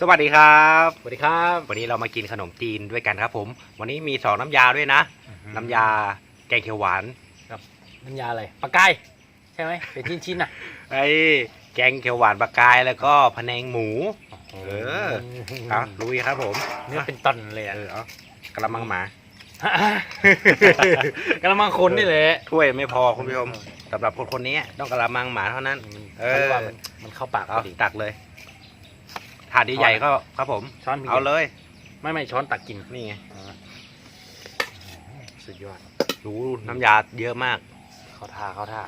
สวัสดีครับสวัสดีครับ วันนี้เรามากินขนมจีนด้วยกันครับ ผม วันนี้มีสองน้ำยาด้วยนะ น้ำยาแกงเขียวหวานน้ำยาอะไรปลากายใช่ไหมเป็นชิ้นชิ้นๆน่ะไอ้แกงเขียวหวานปลากายแล้วก็พะแนงหมู เออเอาลุยครับผมเนื้อเป็นตอนเลยอะเออเอากระมังหมากระมังคนนี่แหละถ้วยไม่พอคุณผู้ชมสำหรับคนคนนี้ต้องกระมังหมาเท่านั้น เออเขาเรียกว่ามันมันเข้าปากพเอาอดีตักเลย ถาดใหญ่ๆก็ครับผมช้อนพี่เอาเลยไม่ไม่ช้อนตักกินนี่ไงอ่าสุดยอดรู้น้ำยาเยอะมาก เข้าท่าเข้าท่า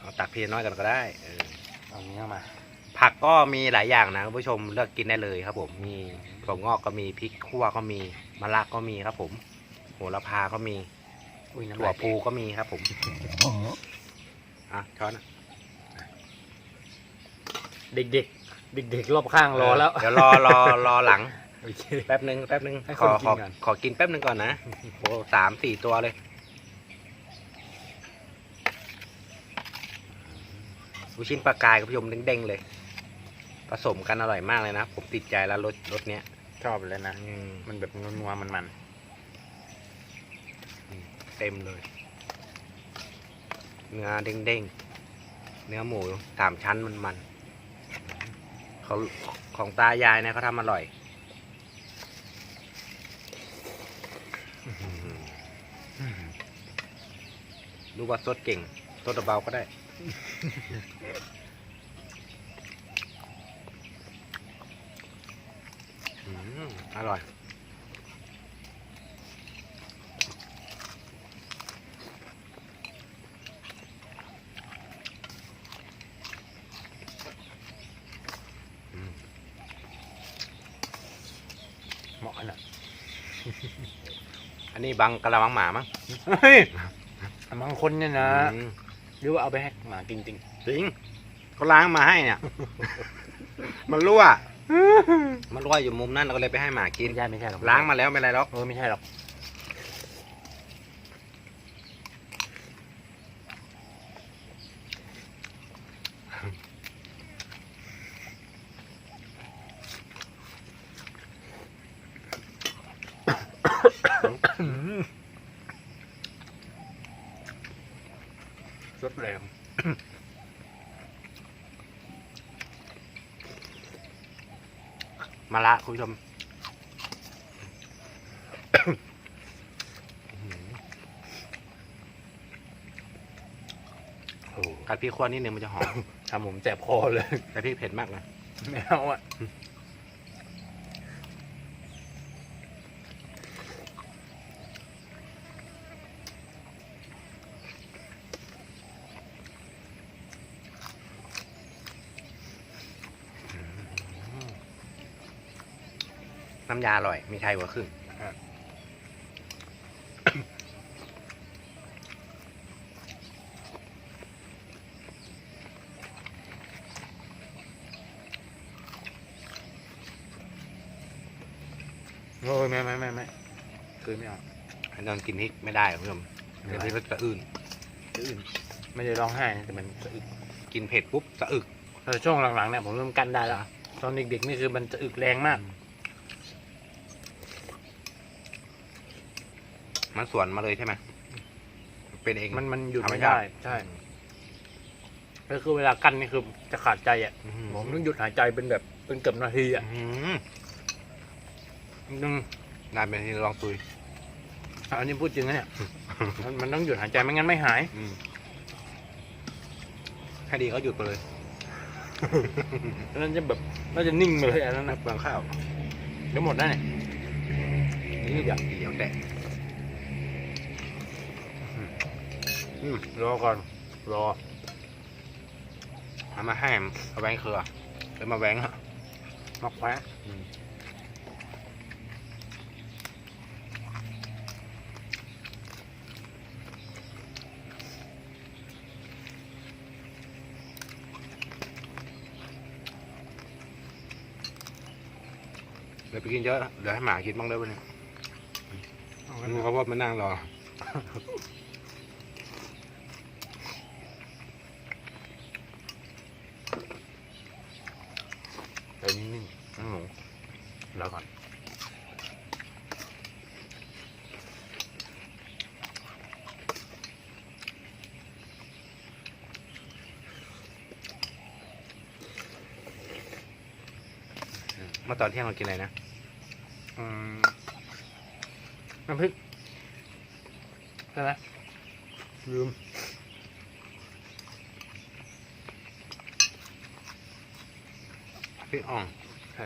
เอาตักเพียน้อยกันก็ได้เออเอาเนื้อมา ผักก็มีหลายอย่างนะคุณผู้ชมเลือกกินได้เลยครับ ผมมีถั่วงอกก็มีพริกขั่วก็มีมะระก็มีครับ ผมโหระพาก็มีอุ้ยน้ำถั่วลายพูก็มีครับ ผมอะช้อนอะเด็กเด็ก เด็กเด็กๆรอบข้างรอแล้ว เดี๋ยวรอรอรอหลัง โอเค แป๊บหนึ่งแป๊บหนึ่งให้ขคนอกิขนอก่อน ขอกินแป๊บหนึ่งก่อนนะโอ้สามสี่ตัวเลย ลูกชิ้นปลากายคุณผู้ชมเด้งๆเลย ผสมกันอร่อยมากเลยนะ ผมติดใจแล้วรสรสเนี้ยชอบเลยนะ อืมมันแบบนัวๆมันมันเต็มเลย เนื้อเด้งๆ เนื้อหมูสามชั้นมันมันๆ ขาของตายายเนี่ยเขาทำอร่อยรู้ว่าสดเก่งสดเบาก็ได้ อร่อย ๆเหมาะขนาด อั นนี้บังกะละมังหมามั้งเฮ้ยบางคนเนี่ยนะอืมหรือว่าเอาไปให้หมากินจริงจริงเขาล้างมาให้เนี่ย มันรั่วมันรั่วอยู่มุมนั้นเราก็เลยไปให้หมากินไม่ใช่ไม่ใช่หรอกล้างมาแล้วไม่เป็นไรหรอกเออไม่ใช่หรอก ส ดแรงมาละคุณผู้ชมโอ้กัดพริกขั่วนิดนึงมันจะหอมทำผมแสบคอเลย แต่พริกเผ็ดมากนะไม่เอาอะ น้ำยาอร่อย มีไทยกว่าครึ่งโอ้ยไม่ไม่ไม่ไม่คือไม่เอาอันนั้นกินพริกไม่ได้คุณผู้ชมไม่เดี๋ยวไหวพริกสะอื่นคืออื่นไม่ได้ร้องไห้นะแต่มันจะอึกกินเผ็ดปุ๊บสะอึกแต่ช่วงหลังๆเนี่ยผมเริ่มกันได้แล้วตอนเด็กๆนี่คือมันจะอึกแรงมาก มันสวนมาเลยใช่ไหมเป็นเอง มันมันหยุดธรรไม่ชาได้ติใช่ก็คือเวลากันนี่คือจะขาดใจอะอื้อหือผมต้องหยุดหายใจเป็นแบบเป็นเกือบนาทีอะอื้อหือนึงนานเป็นที่ลองตุยอันนี้พูดจริงนะเนี่ย มันมันต้องหยุดหายใจไม่งั้นไม่หาย อืมแค่ดีเขาหยุดไปเลยอันนั้นจะแบบน่าจะนิ่งไปเลยอันนั้นนะบางข้าวเดี๋ยวหมดได้เนี่ยนี่เดี๋ยวเดี๋ยวแดะ อืมรอก่อน รอเอามาให้เอาแหวงเครือแล้วมาแหวงฮะมาแควะเดี๋ยวไปกินเยอะ เดี๋ยวให้หมากินบ้างได้ปะเนี่ยเอามังั้นนเขาว่ามานั่งรอ นิ่งๆอืมหมูแล้วก่อนเมื่อตอนเที่ยงเรากินอะไรนะน้ำพริกใช่ไหมลืม พริกอ่องใช่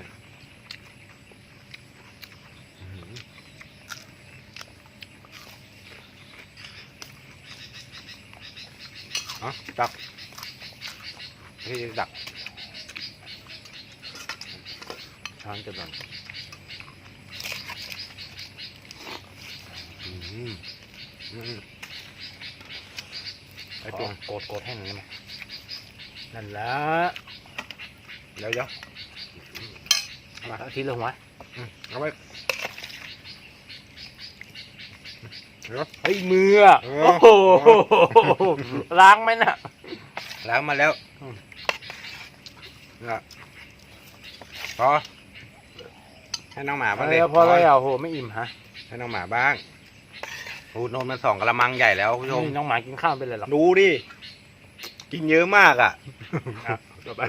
อื้อหือเอ๋อดักพี่ดักช้อนจะแบบอืมอืมไอ้ไอ้ตัตัววโกดโกดแห้งได้ไหมนั่นละ เดี๋ยวเดี๋ยวมาเอาทีละหัวอืมเอาไว้เดี๋ยว เฮ้ยมืออะเอโอ้อโหล้างไหมน่ะ ล้างมาแล้วอืมเนี่ยพอให้น้องหมาบ้างเอดิอพอแล้วอะโอ้โหไม่อิ่มฮะให้น้องหมาบ้างโอ้โหนมมันสองกระมังใหญ่แล้วคุณผู้ชมนี่น้องหมากินข้าวเป็นไรหรอกดูดิ กินเยอะมากอะอะต่อไป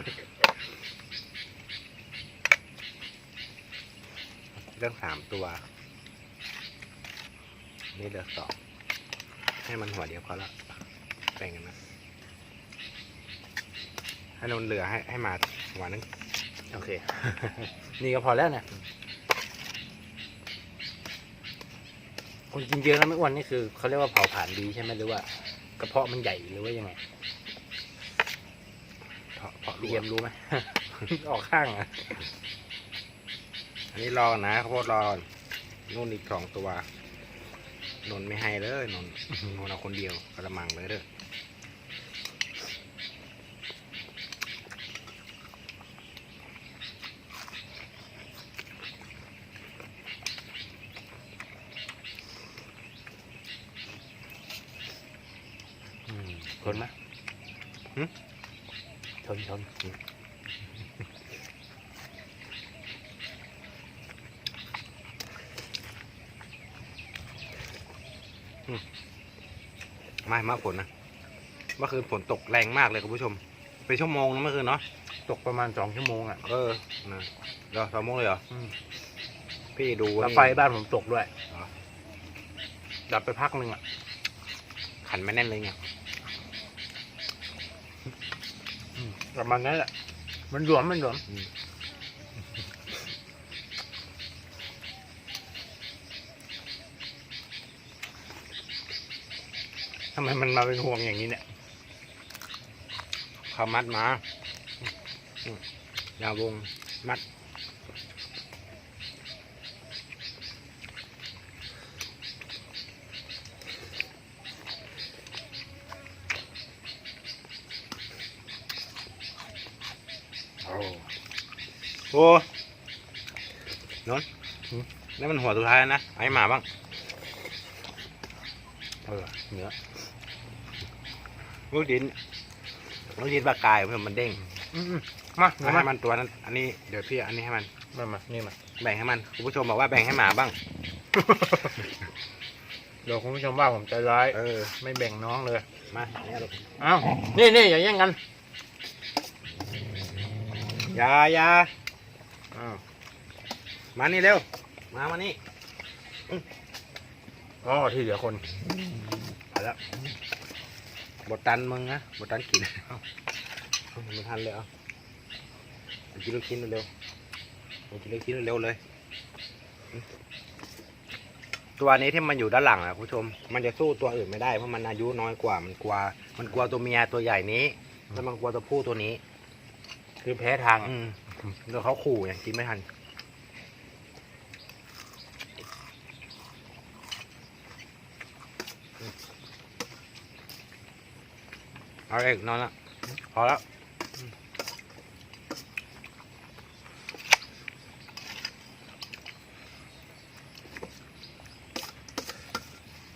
เรื่องสามตัว นี่เดือสองให้มันหัวเดียวพอละแบ่งกันนะให้นนเหลือให้ให้มาหัวนึงโอเค นี่ก็พอแล้วเนี่ยคนกินเยอะแล้วไม่อ้วนนี่คือเขาเรียกว่าเผาผลาญดีใช่ไหมหรือว่ากระเพาะมันใหญ่หรือว่ายังไงเพาะเพาะพี่เอ็มรู้ไหมออกข้างอะ นี้รอก่อนนะข้าวโพดรอก่อนนู่นอีกสองตัวนนไม่ให้เลยนนนนเอาคนเดียวกระมังเลยเด้ออืมทนไหมหึทนทน ไม่มาฝนนะเมื่อคืนฝนตกแรงมากเลยคุณผู้ชม เป็นชั่วโมงนะเมื่อคืนเนาะตกประมาณสองชั่วโมงอะเออนะเดี๋ยวสองโมงเลยเหรออืมพี่ดูแล้วนี่ไฟบ้านผมตกด้วยอ๋อดับไปพักหนึ่งอะขันไม่แน่นเลยไงประมาณนั้นแหละมันหลวมมันหลวม อืม ทำไมมันมาเป็นห่วงอย่างนี้เนี่ยเขามัดมาอืมยาวงมัดโอ้โอ้นนนี่มันหัวสุดท้ายนะ ไอ้หมาบ้าง เออเนื้อ ลูกดินลูกดินปลากายเพื่อนมันเด้งอืมๆมาเนื้เอาอให้มามันตัวนั้นอันนี้เดี๋ยวพี่อันนี้ให้มัน มามานี่มาแบ่งให้มันคุณผู้ชมบอกว่าแบ่งให้หมาบ้าง เดี๋ยวคุณผู้ชมว่าผมใจร้าย เออ ไม่แบ่งน้องเลย มาเนี่ยลูกเอ้านี่นี่อย่าแย่งกันอยาอยาอ้าวมานี่เร็ว มามานี่อ๋อที่เหลือคนไปแล้ว บดตันมึงนะบดตันกินเอาเอาไม่ทันเลยเอากินลูกชิ้นเร็วๆกินลูกชิ้นเร็วๆเลย ตัวนี้ที่มันอยู่ด้านหลังอะคุณผู้ชม มันจะสู้ตัวอื่นไม่ได้เพราะมันอายุน้อยกว่า มันกลัว มันกลัวตัวเมียตัวใหญ่นี้ แล้วมันกลัวตัวผู้ตัวนี้ คือแพ้ทางอืมเดี๋ยวเขาขู่ไงกินไม่ทัน เอาเอกนอนละพอแล้ว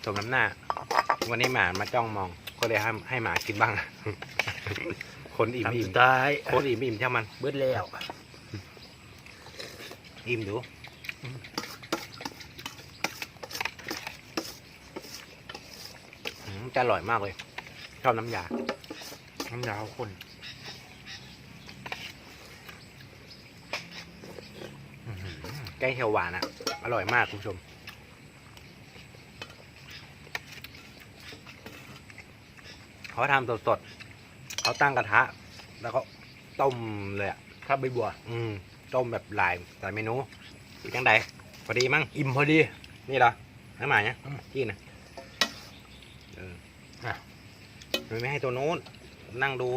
สมน้ำหน้า วันนี้หมามาจ้องมอง ก็เลยให้ให้หมากินบ้าง คนอิ่มทำอิ่สุมดท้ายคนอิ่มอิ่มเท่ามัน เบิดแล้ว อิ่มดูอืมอืมจะอร่อยมากเลย ชอบน้ำยา น้ำยาข้นแกงเขียวหวานอะอร่อยมากคุณผู้ชม เขาทำสดๆเขาตั้งกระทะ แล้วก็ต้มเลยอะครับใบบัว อืมต้มแบบหลายหลายเมนูอีกจังใดพอดีมั้งอิ่มพอดี นี่เหรอน้ำหมายเนี่ยอืมกินนะเอออะไม่ให้ตัวนู้น นั่งดู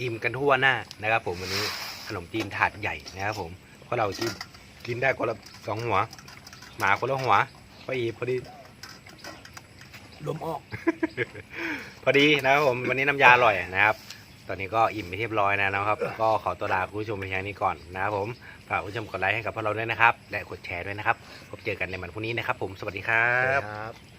อิ่มกันทั่วหน้านะครับ ผมวันนี้ขนมจีนถาดใหญ่นะครับผมเพราะเรากินกินได้คนละสองหัว หมาคนละหัวพออีพอดีลมออก พอดีนะครับผมวันนี้น้ำยาอร่อยนะครับ ตอนนี้ก็อิ่มไปเรียบร้อยแล้วนะครับ ก็ขอตัวลาคุณผู้ชมไปแค่นี้ก่อนนะครับผมฝากคุณผู้ชมกดไลค์ให้กับพวกเราด้วยนะครับ และกดแชร์ด้วยนะครับพบเจอกันในวันพรุ่งนี้นะครับ ผมสวัสดีครับครับ